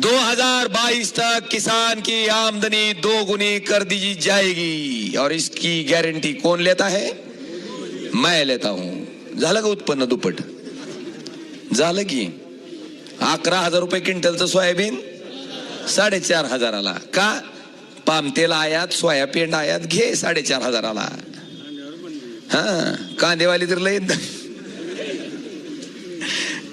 2022 तक किसान की आमदनी दो गुनी कर दी जाएगी। और इसकी गारंटी कौन लेता है? मैं लेता हूं। झालं का उत्पन्न दुप्पट? झालं की? अकरा हजार रुपये क्विंटलचं सोयाबीन? साडेचार हजाराला. का? पामतेल आयात सोयाबीन आयात घे साडेचार हजाराला. हा कांदेवाली तर लय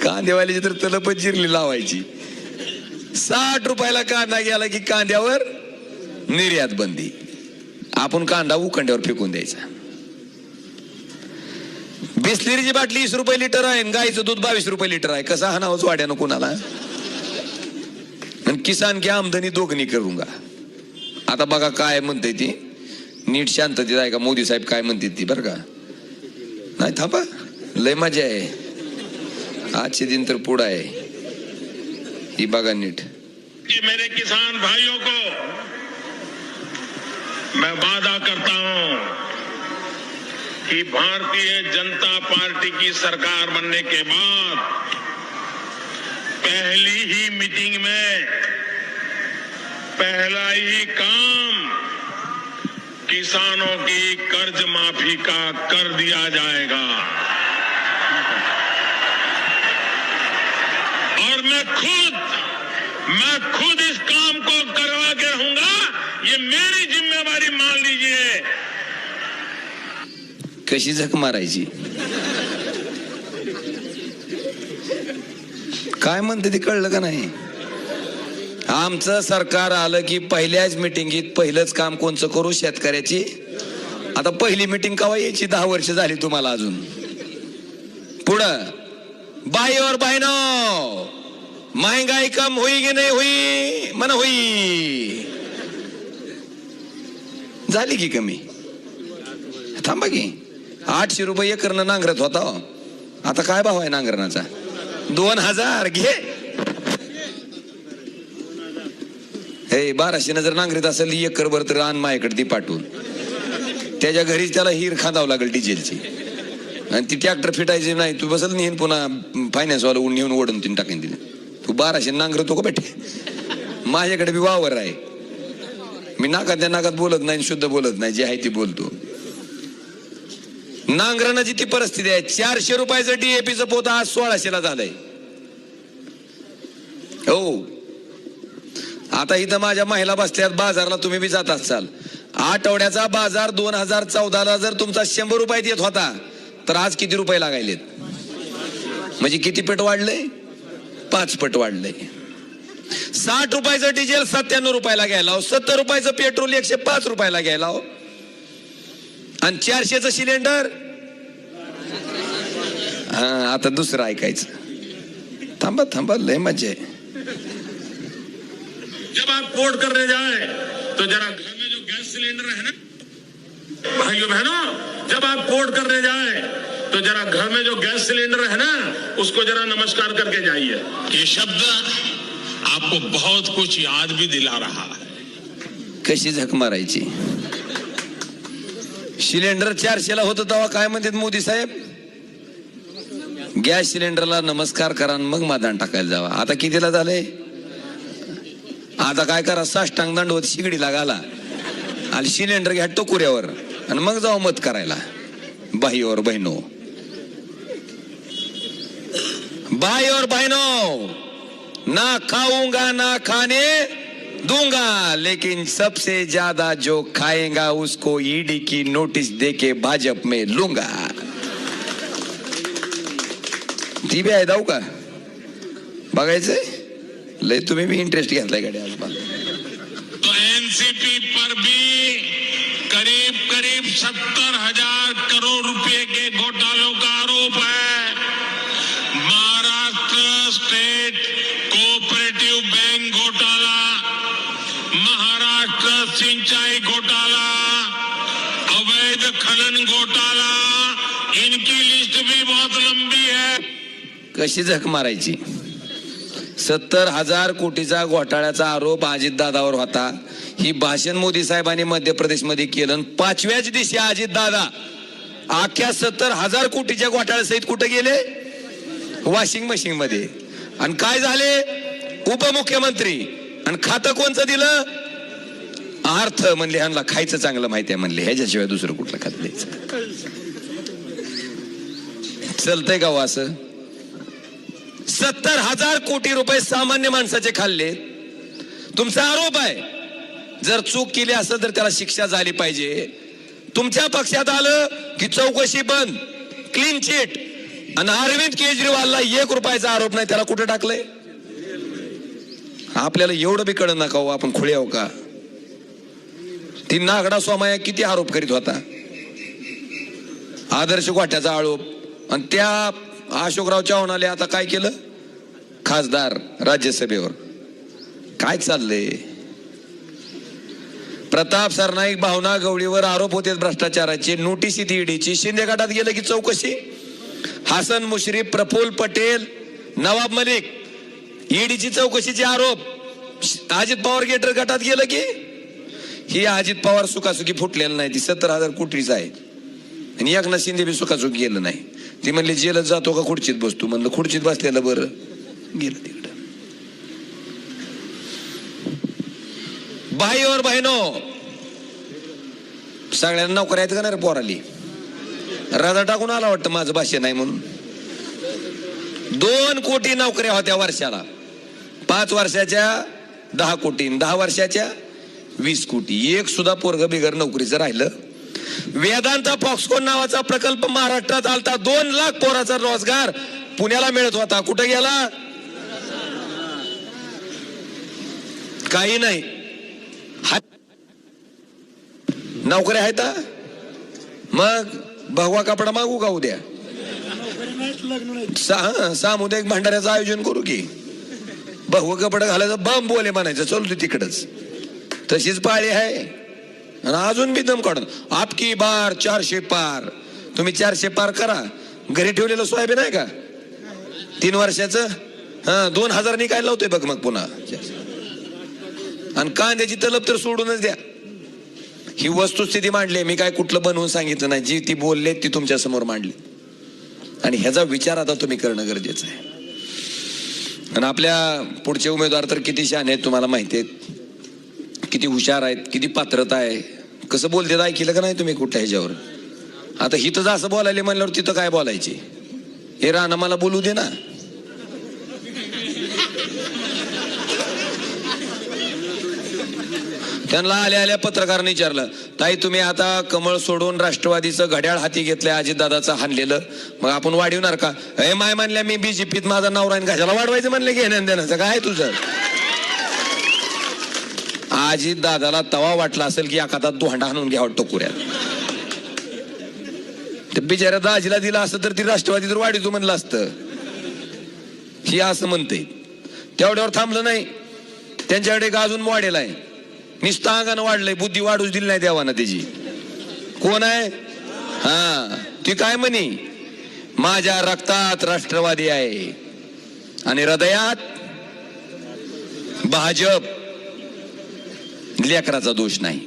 कांदेवालीची तर तलपच जिरली लावायची. साठ रुपयाला कांदा गेला की कांद्यावर निर्यात बंदी. आपण कांदा उखंड्यावर फेकून द्यायचा. बिस्लेरीची बाटली वीस रुपये लिटर आहे आणि गाईचं दूध बावीस रुपये लिटर आहे. कसा हा वाड्यानं कुणाला? किसान की आमदनी दोघनी करूंगा आता बघा काय म्हणते ती. नीट शांततेत आहे का? मोदी साहेब काय म्हणते ती बरं का? नाही थांबा. लय मजा आहे. आजचे दिन तर पुढं आहे. ही नीट कि मेरे किसान भाइयों को मैं वादा करता हूँ कि भारतीय जनता पार्टी की सरकार बनने के बाद पहली ही मीटिंग में पहला ही काम किसानों की कर्ज माफ़ी का कर दिया जाएगा। और मैं खुद मैं खुद इस काम को करवा के रहूंगा। ये मेरी जिम्मेवारी मान लीजिए। कशी झक मारायची? काय म्हणते ते कळलं का नाही? आमचं सरकार आलं की पहिल्याच मिटिंगीत पहिलंच काम कोणचं करू शेतकऱ्याची? आता पहिली मिटिंग कवा यायची? दहा वर्ष झाली तुम्हाला अजून. पुढं. बाई और बहिनो महंगाई कम हुई की नाही हुई? मन हुई। झाली की कमी? थांबा की. आठशे रुपये एकरनं नांगरत होता हो. आता काय भाव आहे नांगरणाचा? दोन हजार घे. हे बाराशे जर नांगरीत असेल एकर भर तर आण मायाकडे ती पाठवून. त्याच्या घरीच त्याला हिर खांदावं लागेल डिझेलची. आणि ती ट्रॅक्टर फिटायची नाही. तू बसल नेहन पुन्हा फायनान्सवाला ऊन नेऊन ओढून तिने टाकेन तिने. तू बाराशे नांगरतो का बेटे? माझ्याकडे बी वावर आहे. मी नाकात त्या नाकात बोलत नाही शुद्ध बोलत नाही जे आहे ती बोलतो. नांगरणाची ती परिस्थिती आहे. चारशे रुपयाचं डीएपीचं पोत आज सोळाशेला झालंय. हो. आता इथं माझ्या महिला बसल्यात बाजारला तुम्ही बी जात असाल. आठवड्याचा बाजार दोन हजार चौदाला जर तुमचा शंभर रुपयात येत होता तर आज किती रुपये लागायलेत? म्हणजे किती पेट वाढलंय? पाच पट वाढलंय साठ रुपयाचं डिझेल सत्त्याण्णव रुपयाला घ्यायला सत्तर रुपयाचं पेट्रोल एकशे पाच रुपयाला घ्यायला हो. आणि चारशेचं सिलेंडर? हा आता दुसरं ऐकायचं. थांबा थांबा लय मजा आहे. जब आप कोर्ट करने जाए तो जरा घर में जो गैस सिलेंडर है ना भाइयों बहनों जब आप कोर्ट करने जाए तो जरा घर में जो गैस सिलेंडर है ना उसको जरा नमस्कार करके जाइए। ये शब्द आपको बहुत कुछ याद भी दिला रहा है। कशी झक मारायची? सिलेंडर चारशेला होतं तेव्हा काय म्हणतात मोदी साहेब? गॅस सिलेंडरला नमस्कार करा आणि मग मादान टाकायला जावा. आता कितीला झालंय? आता काय करा साष्टांग दंडवत शिगडीला घाला आणि सिलेंडर घ्या टोकुऱ्यावर. आणि मग जाऊ मत करायला. बाई और भाई और बहनों, ना खाऊँगा, ना खाने दूँगा, लेकिन सबसे ज़्यादा जो खाएगा उसको ईडी की नोटिस देके भाजप में लूँगा। बी आहे जाऊ का बघायचंय लय तुम्ही बी इंटरेस्ट घेतलाय गाडी आज मला तो एनसीपी पर भी करीब करीब सत्तर हज़ार अवैध खनन घोटाला इनकी लिस्ट भी बहुत लंबी है। कशी झक मारायची? सत्तर हजार कोटीचा घोटाळ्याचा आरोप अजित दादावर होता. ही भाषण मोदी साहेबांनी मध्य प्रदेशमध्ये केलं पाचव्याच दिवशी अजित दादा अख्ख्या सत्तर हजार कोटीच्या घोटाळ्यासहित कुठे गेले? वॉशिंग मशीन मध्ये आणि काय झाले? उपमुख्यमंत्री. आणि खातं कोणचं दिलं? अर्थ म्हणले ह्यांना खायचं चांगलं माहिती आहे म्हणले ह्याच्याशिवाय दुसरं कुठलं खात द्यायचं चलतंय का हो असं? सत्तर हजार कोटी रुपये सामान्य माणसाचे खाल्ले. तुमचा आरोप आहे. जर चूक केली असेल तर त्याला शिक्षा झाली पाहिजे. तुमच्या पक्षात आलं की चौकशी बंद क्लीन चिट आणि अरविंद केजरीवालला एक रुपयाचा आरोप नाही त्याला कुठे टाकलंय? आपल्याला एवढं बी कळत नका हो आपण खुळे आहो का? ती नागडा स्वामाया किती आरोप करीत होता? आदर्श गोठ्याचा आरोप. आणि त्या अशोकराव चव्हाणाले आता काय केलं? खासदार राज्यसभेवर. काय चाललंय? प्रताप सरनाईक भावना गवळीवर आरोप होते भ्रष्टाचाराचे. नोटीस येते ईडीची. शिंदे गटात गेलं की चौकशी? हसन मुश्रीफ प्रफुल पटेल नवाब मलिक. ईडीची चौकशीचे आरोप. अजित पवार गेटर गटात गेलं की? ही अजित पवार सुखासुखी फुटलेलं नाही ती सत्तर हजार कोटीच आहे. आणि एकनाथ शिंदे बी सुखासुखी गेलं नाही. ती म्हणली जेलत जातो का खुर्चीत बसतो? म्हणलं खुर्चीत बसलेलं बरं. गेलं तिकडं. भाई और बहिनो सगळ्यांना नोकऱ्या आहेत का नाही रे पोराली? राजा टाकून आला वाटतं माझं भाष्य नाही म्हणून. दोन कोटी नोकऱ्या होत्या वर्षाला. पाच वर्षाच्या दहा कोटी. दहा वर्षाच्या वीस कोटी. एक सुद्धा पोरग बिगर नोकरीचं राहिलं. वेदांता फॉक्सकॉन नावाचा प्रकल्प महाराष्ट्रात आलता. दोन लाख पोराचा रोजगार पुण्याला मिळत होता. कुठे गेला? काही नाही. नोकऱ्या आहेत मग भगवा कपडा मागू का उद्या? सामुदायिक भांडाऱ्याचं आयोजन करू की. भगवा कपडं घालायचं बम बोले म्हणायचं. चल तू तिकडच. तशीच पाळी आहे. आणि अजून बी दम काढून आपकी बार चारशे पार. तुम्ही चारशे पार करा. घरी ठेवलेलं सोयाबीन आहे का? तीन वर्षाचं? हा दोन हजार काय लावतोय बघ मग पुन्हा. आणि कांद्याची तलब तर सोडूनच द्या. ही वस्तुस्थिती मांडली मी काय कुठलं बनवून सांगितलं नाही. जी ती बोलले ती तुमच्यासमोर मांडली. आणि ह्याचा विचार आता तुम्ही करणं गरजेचं आहे. आणि आपल्या पुढचे उमेदवार तर किती शान आहेत तुम्हाला माहिती आहेत किती हुशार आहेत किती पात्रता आहे. कसं बोलते ऐकलं का नाही तुम्ही कुठल्या ह्याच्यावर? आता हिथं जर असं बोलायला म्हणल्यावर तिथं काय बोलायचे? हे राणा मला बोलू दे ना. त्यांना आल्या आल्या पत्रकारांनी विचारलं ताई तुम्ही आता कमळ सोडून राष्ट्रवादीचं घड्याळ हाती घेतलंय अजितदादाचं हाणलेलं. मग आपण वाढवणार का? हे माय म्हणल्या मी बीजेपीत माझा नवरा घशाला वाढवायचं म्हणलं घेण्या देण्याचं काय तुझं? आजी दादाला तवा वाटला असेल की एखादा दोंडा हाणून घ्यावं टोकुऱ्यात ते बिचाऱ्या दाजीला दिला असतं तर ती राष्ट्रवादी तर वाढीतो म्हणलं असतं. ही असं म्हणते. तेवढ्यावर थांबलं नाही. त्यांच्याकडे एक अजून मॉडेल आहे. निस्त अंगानं वाढलंय बुद्धी वाढूच दिली नाही देवानं त्याची. कोण आहे? हा. ती काय म्हणी? माझ्या रक्तात राष्ट्रवादी आहे. आणि हृदयात भाजप. लेकराचा दोष नाही.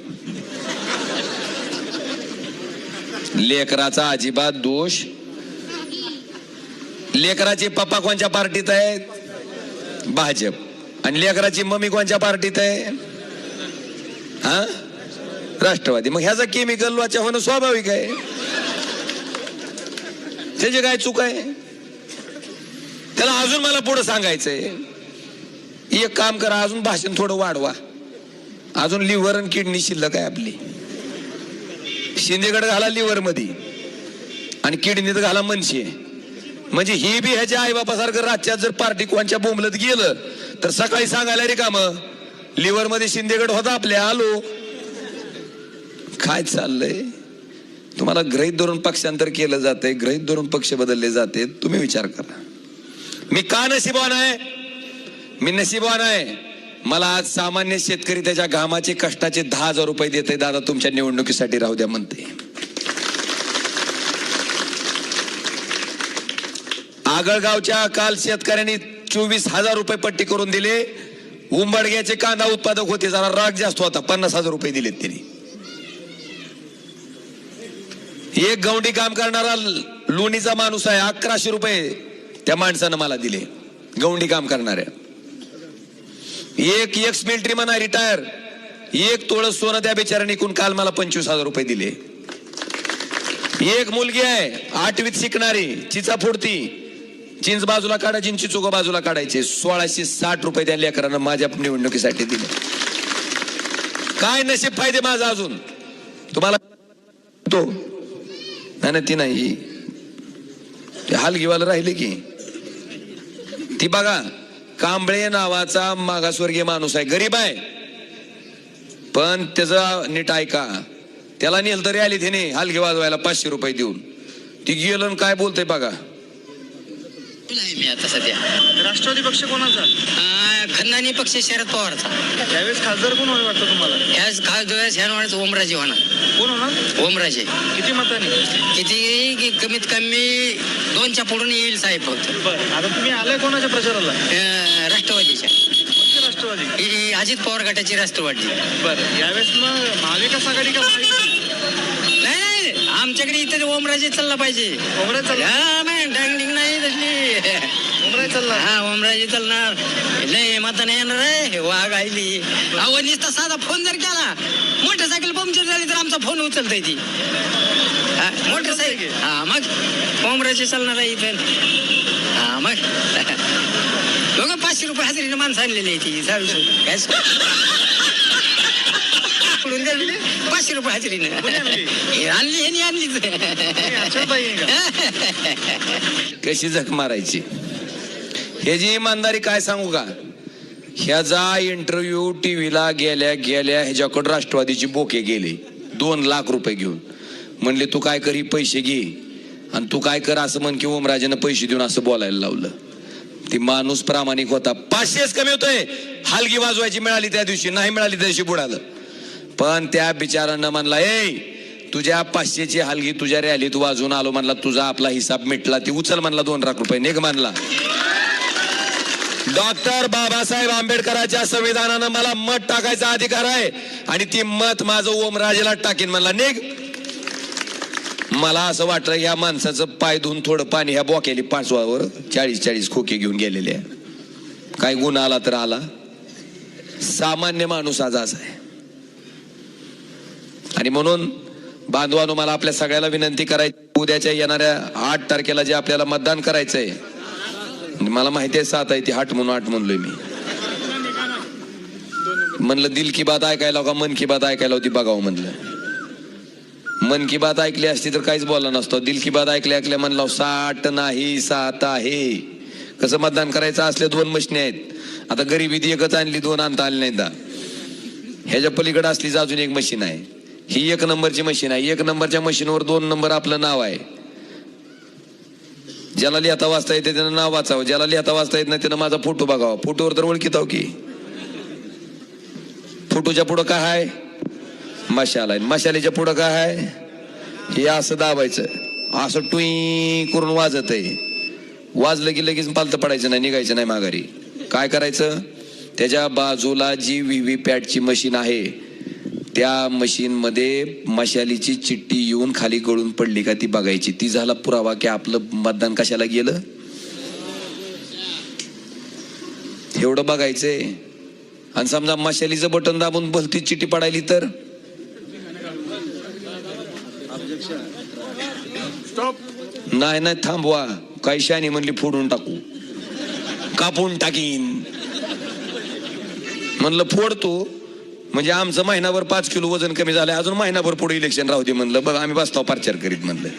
लेकराचा अजिबात दोष. लेकराचे पप्पा कोणत्या पार्टीत आहेत? भाजप. आणि लेकराची मम्मी कोणत्या पार्टीत आहे? हा? राष्ट्रवादी. मग ह्याचा केमिकल वाचा होणं स्वाभाविक आहे. त्याची काय चूक आहे? त्याला अजून मला पुढे सांगायचंय. एक काम करा अजून भाषण थोडं वाढवा. अजून लिव्हर आणि किडनी शिल्लक आहे आपली. शिंदेकडे घाला लिव्हरमध्ये आणि किडनीत घाला मनशे. म्हणजे ही बी ह्याच्या आईबापासारखं राज्यात जर पार्टी कोणच्या बोंबलत गेलं तर सकाळी सांगायला रे काम लिव्हरमध्ये शिंदेगड होता आपल्या आलो. काय चाललंय? तुम्हाला ग्रहित धरून पक्षांतर केलं जाते ग्रहित धरून पक्ष बदलले जाते तुम्ही विचार करा. मी का नशिबान आहे? मी नशिबान आहे. मला आज सामान्य शेतकरी त्याच्या घामाचे कष्टाचे दहा हजार रुपये देते दादा तुमच्या निवडणुकीसाठी राहू द्या म्हणते. आगळगावच्या काल शेतकऱ्यांनी चोवीस हजार रुपये पट्टी करून दिले. उंबडग्याचे कांदा उत्पादक होते जरा राग जास्त होता. पन्नास हजार रुपये दिलेत त्यांनी. एक गवंडी काम करणारा लोणीचा माणूस आहे अकराशे रुपये त्या माणसानं मला दिले. गवंडी काम करणाऱ्या. एक एक्स मिलिटरी म्हणा रिटायर एक तोळ सोनं त्या बिचाराने एकूण काल मला पंचवीस हजार रुपये दिले. एक मुलगी आहे आठवीत शिकणारी चिचा फोडती. चिंच बाजूला काढायची आणि बाजूला काढायचे. सोळाशे साठ रुपये त्या लेकरांना माझ्या निवडणुकीसाठी दिले. काय नशीब फायदे माझा अजून? तुम्हाला तो. नाही ती नाही. ते घेवायला राहिले की. ती बघा. कांबळे नावाचा मागासवर्गीय माणूस आहे. गरीब आहे. पण त्याचा नीट ऐका. त्याला नेल तरी आली त्याने हलगी वाजवायला पाचशे रुपये देऊन. ती गेलं काय बोलतय बघा. मी आता सध्या? राष्ट्रवादी पक्ष कोणाचा? खंदानी पक्ष शरद पवारचा. त्यावेळेस खासदार कोण होईल वाटतं तुम्हाला? ह्याच खास डोळ्यास ह्या वाढत ओमराजे होणार. कोण होणार? ओमराजे. किती मतांनी? किती की कमीत कमी दोनच्या पुढून येईल साहेब फक्त. बरं आता तुम्ही आलाय कोणाच्या प्रचाराला? अ, राष्ट्रवादीच्या. राष्ट्रवादी? ही अजित पवार गटाची राष्ट्रवादी. बरं यावेळेस मग महाविकास आघाडी का महायुती? नाही नाही आमच्याकडे इथे ओमराजे चालला पाहिजे. ओमराजे हा, नाही, डांग डिंग नाही तसली ओमराजे चालणार हा ओमराजे चालणार लय मताने येणार आहे वाघ आईली अहो नुसता साधा फोन जर केला मोटरसायकल पंक्चर झाली तर आमचा फोन उचलतय ती हा, मोटरसायकल हा मग ओमराजे चालणार आहे इथं हा मग दोघं पाचशे रुपये हजेरीने माणसं आणलेली आहे ती साडूचं. काय स- पकडून द्या म्हणजे पाचशे रुपये हजेरीने कोणी आणली? हे आणली ह्यानी आणलीच हे? कशी झक मारायची ह्याची इमानदारी काय सांगू का? ह्याचा इंटरव्ह्यू टीव्हीला गेल्या गेल्या ह्याच्याकडे राष्ट्रवादीची बोके गेले. दोन लाख रुपये घेऊन. म्हणले तू काय कर ही पैसे घे. आणि तू काय कर असं म्हण की ओमराजेनं पैसे देऊन असं बोलायला लावलं. ती माणूस प्रामाणिक होता. पाचशेच कमी होतोय. हलगी वाजवायची मिळाली त्या दिवशी नाही मिळाली त्या दिवशी बुडालं. पण त्या बिचारानं म्हणला ए तुझ्या पाचशेची हलगी तुझ्या रॅलीत वाजून आलो म्हणला तुझा आपला हिसाब मिटला. ती उचल म्हणला दोन लाख रुपये. नेग म्हणला. डॉक्टर बाबासाहेब आंबेडकरांच्या संविधानानं मला मत टाकायचा अधिकार आहे. आणि ती मत माझं ओमराजेला टाकीन म्हणला निघ. मला असं वाटलं ह्या माणसाचं पाय धुवून थोडं पाणी ह्या बोक्याली पाचवावर चाळीस चाळीस खोके घेऊन गेलेले आहे. काय गुन्हा आला तर आला. सामान्य माणूस आज असा आहे. आणि म्हणून बांधवानो मला आपल्या सगळ्याला विनंती करायची. उद्याच्या येणाऱ्या आठ तारखेला जे आपल्याला मतदान करायचंय म्हणजे मला माहिती आहे सात आहे ती आठ म्हणून आठ म्हणलोय मी. म्हणलं दिल की बात ऐकायला का मन की बात ऐकायला होती बघावं म्हणलं. मन की बात ऐकली असती तर काहीच बोलला नसतो. दिल की बात ऐकल्या ऐकल्या म्हणलं साठ नाही सात आहे. कसं मतदान करायचं असले दोन मशनी आहेत. आता गरिबी ती एकच आणली दोन आणता आली नाही दा. ह्याच्या पलीकडे असलीच अजून एक मशीन आहे. ही एक नंबरची मशीन आहे. एक नंबरच्या मशीनवर दोन नंबर आपलं नाव आहे. ज्याला लिहिता वाचता येते त्यानं नाव वाचावं. ज्याला लिहिता वाचता येत नाही त्यानं माझा फोटो बघावा. फोटोवर तर ओळखीताव की. फोटोच्या पुढं काय आहे मशाला आहे. मशालीच्या पुढं काय आहे हे असं दाबायचं. असं टुई करून वाजत आहे. वाजलं की लगेच पालतं पडायचं नाही निघायचं नाही माघारी. काय करायचं? त्याच्या बाजूला जी व्ही व्ही पॅटची मशीन आहे त्या मशीन मध्ये मशालीची चिठ्ठी येऊन खाली गळून पडली का ती बघायची. ती झाला पुरावा की आपलं मतदान कशाला गेलं? एवढं बघायचंय. आणि समजा मशालीचं बटन दाबून भलती चिठ्ठी पडायली तर? नाही नाही थांबवा. काही शानी म्हणली फोडून टाकू. कापून टाकीन. म्हणलं फोडतो. म्हणजे आमचं महिनाभर पाच किलो वजन कमी झालंय. अजून महिनाभर पुढे इलेक्शन राहू दे म्हणलं. बघ आम्ही बसताव प्रचार करीत म्हणलं.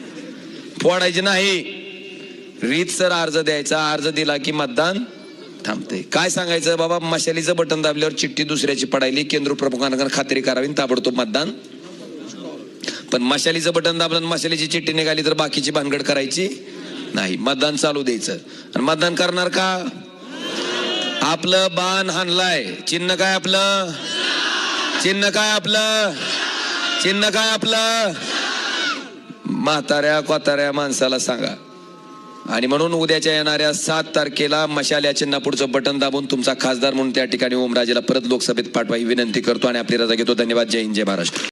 फोडायचे नाही. रीत सर अर्ज द्यायचा. अर्ज दिला की मतदान थांबते काय सांगायचं? बाबा मशालीचं बटन दाबल्यावर चिठ्ठी दुसऱ्याची पडायली. केंद्र प्रमुखांना खात्री करावी आणि ताबडतोब मतदान. पण मशालीचं बटन दाबलं मशालीची चिठ्ठी निघाली तर बाकीची भानगड करायची नाही. मतदान चालू द्यायचं. आणि मतदान करणार का? आपलं बाण हाणलाय. चिन्ह काय आपलं? चिन्ह काय आपलं? चिन्ह काय आपलं? म्हाताऱ्या कोताऱ्या माणसाला सांगा. आणि म्हणून उद्याच्या येणाऱ्या सात तारखेला मशाल या चिन्हापुढचं बटन दाबून तुमचा खासदार म्हणून त्या ठिकाणी ओमराजेला परत लोकसभेत पाठवा ही विनंती करतो आणि आपली रजा घेतो. धन्यवाद. जय हिंद जय महाराष्ट्र.